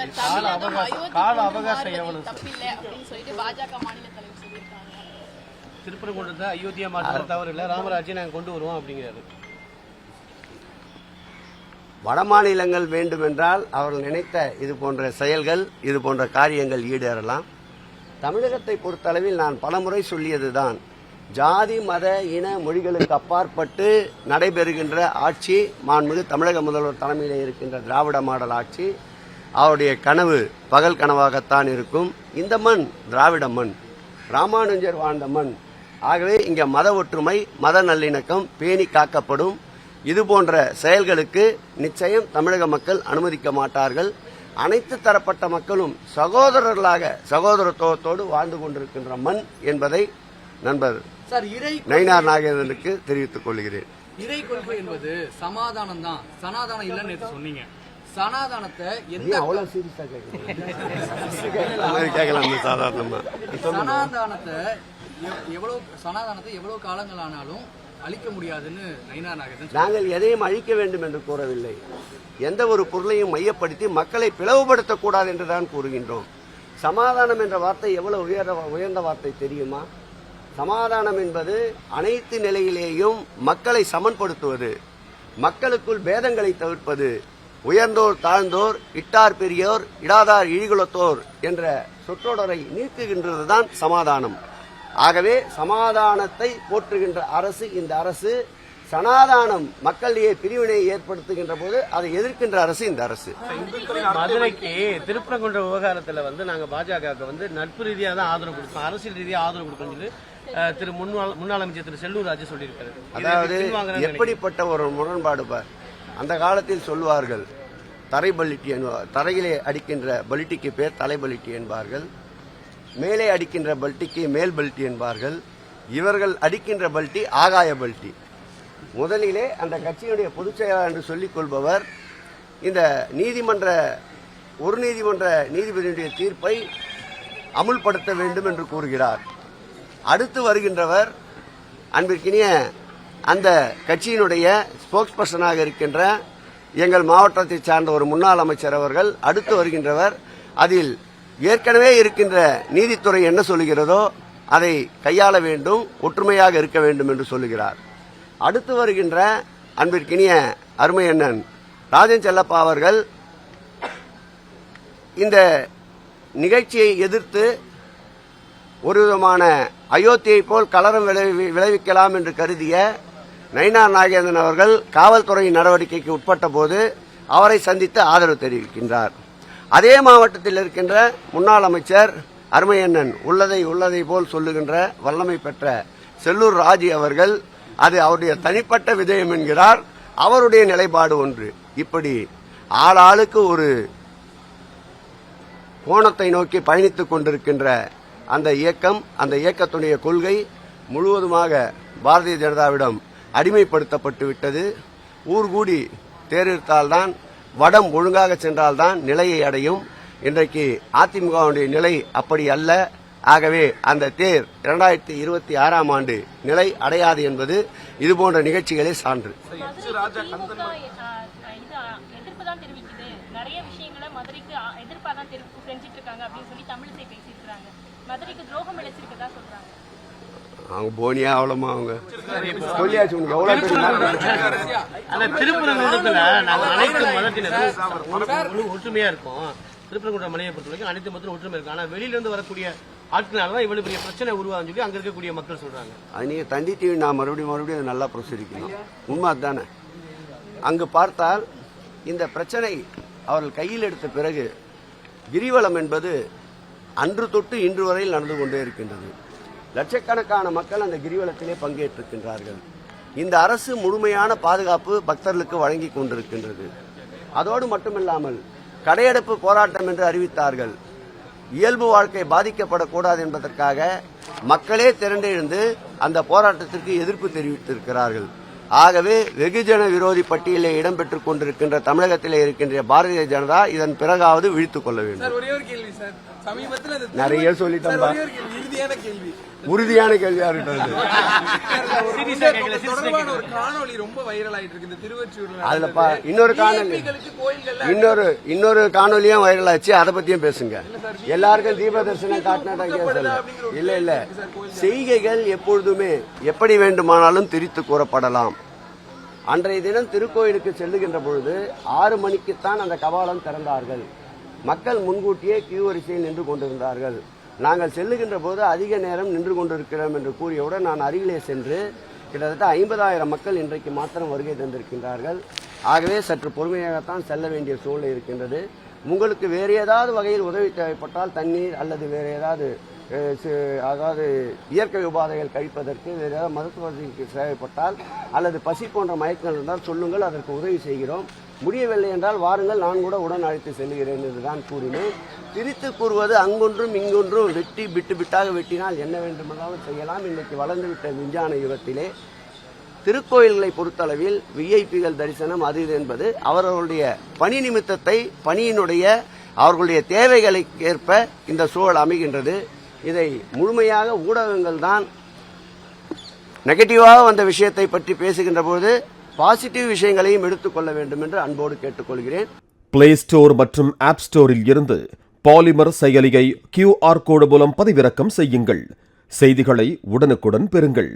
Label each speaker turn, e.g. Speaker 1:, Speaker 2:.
Speaker 1: கால அவகாசம் கால
Speaker 2: கொண்டு
Speaker 1: அவகாசம்
Speaker 2: மாறுவதில்
Speaker 1: எவ்வளவு சார்?
Speaker 2: தப்பில்லை அப்படின்னு சொல்லிட்டு பாஜக மாநில தலைவர் சொல்லியிருக்காங்க.
Speaker 1: திருப்பரங்குன்றத்தை அயோத்தியா மாற்ற தவறு இல்லை. ராமராஜ்யம் நாங்கள் கொண்டு வருவோம் அப்படிங்கிறாரு.
Speaker 3: வடமாநிலங்கள் வேண்டுமென்றால் அவர்கள் நினைத்த இது போன்ற செயல்கள் இது போன்ற காரியங்கள் ஈடேறலாம். தமிழகத்தை பொறுத்தளவில் நான் பலமுறை சொல்லியதுதான் ஜாதி மத இன மொழிகளுக்கு அப்பாற்பட்டு நடைபெறுகின்ற ஆட்சி மாண்புமிகு தமிழக முதல்வர் தலைமையில் இருக்கின்ற திராவிட மாடல் ஆட்சி அவருடைய கனவு பகல் கனவாகத்தான் இருக்கும். இந்த மண் திராவிட மண். ராமானுஜர் வாழ்ந்த மண். ஆகவே இங்க மத ஒற்றுமை மத நல்லிணக்கம் பேணி காக்கப்படும். இது போன்ற செயல்களுக்கு நிச்சயம் தமிழக மக்கள் அனுமதிக்க மாட்டார்கள். அனைத்து தரப்பட்ட மக்களும் சகோதரர்களாக சகோதரத்துவத்தோடு வாழ்ந்து கொண்டிருக்கின்ற மண் என்பதை நண்பர் நயினார் நாகேந்திரனுக்கு தெரிவித்துக் கொள்கிறேன்.
Speaker 4: இறை கொள்கை என்பது சமாதானம் தான் சனாதானம் இல்லைன்னு சொன்னீங்க. சனாதானத்தை எந்த
Speaker 3: அவ்வளவு சீரியஸா கேட்கலாம் கேட்கலாம் சாதாரணமா.
Speaker 4: சனாதானத்தை எவ்- எவ்வளவு சனாதானத்தை எவ்வளவு காலங்கள் ஆனாலும் அழிக்க முடியாதுன்னு
Speaker 3: நாங்கள் எதையும் அழிக்க வேண்டும் என்று கூறவில்லை. எந்த ஒரு பொருளையும் மையப்படுத்தி மக்களை பிளவுபடுத்தக்கூடாது என்றுதான் கூறுகின்றோம். சமாதானம் என்ற வார்த்தை எவ்வளவு உயர்ந்த உயர்ந்த வார்த்தை தெரியுமா? சமாதானம் என்பது அனைத்து நிலையிலேயும் மக்களை சமன்படுத்துவது மக்களுக்குள் பேதங்களை தவிர்ப்பது உயர்ந்தோர் தாழ்ந்தோர் இட்டார் பெரியோர் இடாதார் இழிகுலத்தோர் என்ற சொற்றொடரை நீக்குகின்றதுதான் சமாதானம். ஆகவே சமாதானத்தை போற்றுகின்ற அரசு இந்த அரசு சனாதானம் மக்களிடையே பிரிவினை ஏற்படுத்துகின்ற போது அதை எதிர்க்கின்ற அரசு இந்த அரசு.
Speaker 1: மதுரைக்கு திருப்பரங்குன்ற விவகாரத்துல வந்து நாங்க பாஜகவுக்கு வந்து நட்பு ரீதியா தான் ஆதரவு கொடுப்போம் அரசியல் ரீதியா ஆதரவு கொடுப்போம் சொல்லி திரு முன்னாள் முன்னாள் அமைச்சர் திரு செல்லூர் ராஜு சொல்லியிருக்காரு.
Speaker 3: அதாவது எப்படிப்பட்ட ஒரு முரண்பாடு பார். அந்த காலத்தில் சொல்வார்கள் தரை பலிட்டி என்ப- தரையிலே அடிக்கின்ற பலிட்டிக்கு பேர் தலை பலிட்டி என்பார்கள். மேலே அடிக்கின்ற பல்ட்டிக்கு மேல் பல்ட்டி என்பார்கள். இவர்கள் அடிக்கின்ற பல்ட்டி ஆகாய பல்ட்டி முதலிலே அந்த கட்சியினுடைய பொதுச் செயலாளர் என்று சொல்லிக் கொள்பவர் இந்த நீதிமன்ற ஒரு நீதிமன்ற நீதிபதியினுடைய தீர்ப்பை அமுல்படுத்த வேண்டும் என்று கூறுகிறார். அடுத்து வருகின்றவர் அன்பிற்கினிய அந்த கட்சியினுடைய ஸ்போக்ஸ் பர்சனாக இருக்கின்ற எங்கள் மாவட்டத்தை சார்ந்த ஒரு முன்னாள் அமைச்சர் அவர்கள் அடுத்து வருகின்றவர் அதில் ஏற்கனவே இருக்கின்ற நீதித்துறை என்ன சொல்லுகிறதோ அதை கையாள வேண்டும் ஒற்றுமையாக இருக்க வேண்டும் என்று சொல்லுகிறார். அடுத்து வருகின்ற அன்பிற்கினிய அருமை அண்ணன் ராஜன் செல்லப்பா அவர்கள் இந்த நிகழ்ச்சியை எதிர்த்து ஒரு விதமான அயோத்தியை போல் கலரம் விளைவி- விளைவிக்கலாம் என்று கருதிய நயினார் நாகேந்திரன் அவர்கள் காவல்துறையின் நடவடிக்கைக்கு உட்பட்ட போது அவரை சந்தித்து ஆதரவு தெரிவிக்கின்றார். அதே மாவட்டத்தில் இருக்கின்ற முன்னாள் அமைச்சர் அருமையண்ணன் உள்ளதை உள்ளதை போல் சொல்லுகின்ற வல்லமை பெற்ற செல்லூர் ராஜி அவர்கள் அது அவருடைய தனிப்பட்ட விஜயம் என்கிறார். அவருடைய நிலைப்பாடு ஒன்று. இப்படி ஆளாளுக்கு ஒரு கோணத்தை நோக்கி பயணித்துக் கொண்டிருக்கின்ற அந்த இயக்கம் அந்த இயக்கத்துடைய கொள்கை முழுவதுமாக பாரதிய ஜனதாவிடம் அடிமைப்படுத்தப்பட்டு விட்டது ஊர் கூடி தேர்தல்தான் வடம் ஒழுங்காக சென்றால்தான் நிலையை அடையும். இன்றைக்கு அதிமுகவுடைய நிலை அப்படி அல்ல. ஆகவே அந்த தேர் இரண்டாயிரத்தி இருபத்தி ஆறாம் ஆண்டு நிலை அடையாது என்பது இதுபோன்ற நிகழ்ச்சிகளே சான்று.
Speaker 5: மதுரைக்கு துரோகம் இழைச்சிருக்கதா சொல்றாங்க.
Speaker 3: அவங்க போனியா அவ்வளோமா அவங்க. சொல்லியாச்சு உனக்கு
Speaker 1: அந்த திருப்பரங்குன்றத்துல நாங்க அனைத்து மதத்தினரும் ஒற்றுமையா இருக்கோம். திருப்பரங்குன்ற மலையை பொறுத்த வரைக்கும் அனைத்து மதத்திலும் ஒற்றுமை இருக்கும் ஆனா வெளியில இருந்து வரக்கூடிய ஆட்களால தான் இவ்வளவு பெரிய பிரச்சனை உருவாகுன்னு சொல்லி அங்க இருக்கக்கூடிய மக்கள் சொல்றாங்க.
Speaker 3: அது நீங்க தந்தி டிவி நான் மறுபடியும் மறுபடியும் நல்லா பிரசுரிக்கணும் உண்மை அதுதானே. அங்கு பார்த்தால் இந்த பிரச்சனை அவர்கள் கையில் எடுத்த பிறகு கிரிவலம் என்பது அன்று தொட்டு இன்று வரையில் நடந்து கொண்டே இருக்கின்றது. லட்சக்கணக்கான மக்கள் அந்த கிரிவலத்திலே பங்கேற்றிருக்கின்றார்கள். இந்த அரசு முழுமையான பாதுகாப்பு பக்தர்களுக்கு வழங்கி கொண்டிருக்கின்றது. அதோடு மட்டுமில்லாமல் கடையடைப்பு போராட்டம் என்று அறிவித்தார்கள். இயல்பு வாழ்க்கை பாதிக்கப்படக்கூடாது என்பதற்காக மக்களே திரண்டெழுந்து அந்த போராட்டத்திற்கு எதிர்ப்பு தெரிவித்திருக்கிறார்கள். ஆகவே வெகுஜன விரோதி பட்டியலில் இடம்பெற்றுக் கொண்டிருக்கின்ற தமிழகத்திலே இருக்கின்ற பாரதிய ஜனதா இதன் பிறகாவது விழித்துக் கொள்ள வேண்டும். நிறைய சொல்லிட்டேன்
Speaker 6: கேள்வி கேள்வி.
Speaker 3: உறுதியான கேள்வியா
Speaker 6: சார், ஒரு காணொளி ரொம்ப வைரல் ஆயிட்டு இருக்கு. இந்த திருவொற்றியூர்ல
Speaker 3: இன்னொரு
Speaker 6: கோயில்கள்ல
Speaker 3: இன்னொரு இன்னொரு காணொலியும் வைரல் ஆச்சு அதை பத்தியும் பேசுங்க. எல்லாருக்கும் தீப தரிசனம் காட்டினதா கேசல இல்ல இல்ல. செய்கைகள் எப்பொழுதுமே எப்படி வேண்டுமானாலும் திரித்து கூறப்படலாம். அன்றைய தினம் திருக்கோயிலுக்கு செல்லுகின்ற பொழுது ஆறு மணிக்குத்தான் அந்த கபாலம் திறந்தார்கள். மக்கள் முன்கூட்டியே கியூ வரிசையில் நின்று கொண்டிருந்தார்கள். நாங்கள் செல்லுகின்ற போது அதிக நேரம் நின்று கொண்டிருக்கிறோம் என்று கூறியவுடன் நான் அருகிலே சென்று கிட்டத்தட்ட ஐம்பதாயிரம் மக்கள் இன்றைக்கு மாத்திரம் வருகை தந்திருக்கின்றார்கள். ஆகவே சற்று பொறுமையாகத்தான் செல்ல வேண்டிய சூழ்நிலை இருக்கின்றது. உங்களுக்கு வேறு ஏதாவது வகையில் உதவி தேவைப்பட்டால் தண்ணீர் அல்லது வேறு ஏதாவது அதாவது இயற்கை உபாதைகள் கழிப்பதற்கு வேறு ஏதாவது மருத்துவ தேவைப்பட்டால் அல்லது பசி போன்ற மயக்கங்கள் இருந்தால் சொல்லுங்கள் அதற்கு உதவி செய்கிறோம். முடியவில்லை என்றால் வாருங்கள் நான் கூட உடன் அழைத்து செல்கிறேன் என்றுதான் கூறினேன். திரித்து கூறுவது அங்கொன்றும் இங்கொன்றும் வெட்டி பிட்டு பிட்டாக வெட்டினால் என்ன வேண்டுமென்றாலும் செய்யலாம். இன்றைக்கு வளர்ந்துவிட்ட விஞ்ஞான யுகத்திலே திருக்கோயில்களை பொறுத்தளவில் விஐபிகள் தரிசனம் அது இது என்பது அவர்களுடைய பணி நிமித்தத்தை பணியினுடைய அவர்களுடைய தேவைகளுக்கு ஏற்ப இந்த சூழல் அமைகின்றது. இதை முழுமையாக ஊடகங்கள் தான் நெகட்டிவாக வந்த விஷயத்தை பற்றி பேசுகின்ற போது பாசிட்டிவ் விஷயங்களையும் எடுத்துக்கொள்ள வேண்டும் என்று அன்போடு கேட்டுக்கொள்கிறேன்.
Speaker 7: பிளே ஸ்டோர் மற்றும் ஆப் ஸ்டோரில் இருந்து பாலிமர் செயலியை கியூஆர் கோடு மூலம் பதிவிறக்கம் செய்யுங்கள். செய்திகளை உடனுக்குடன் பெறுங்கள்.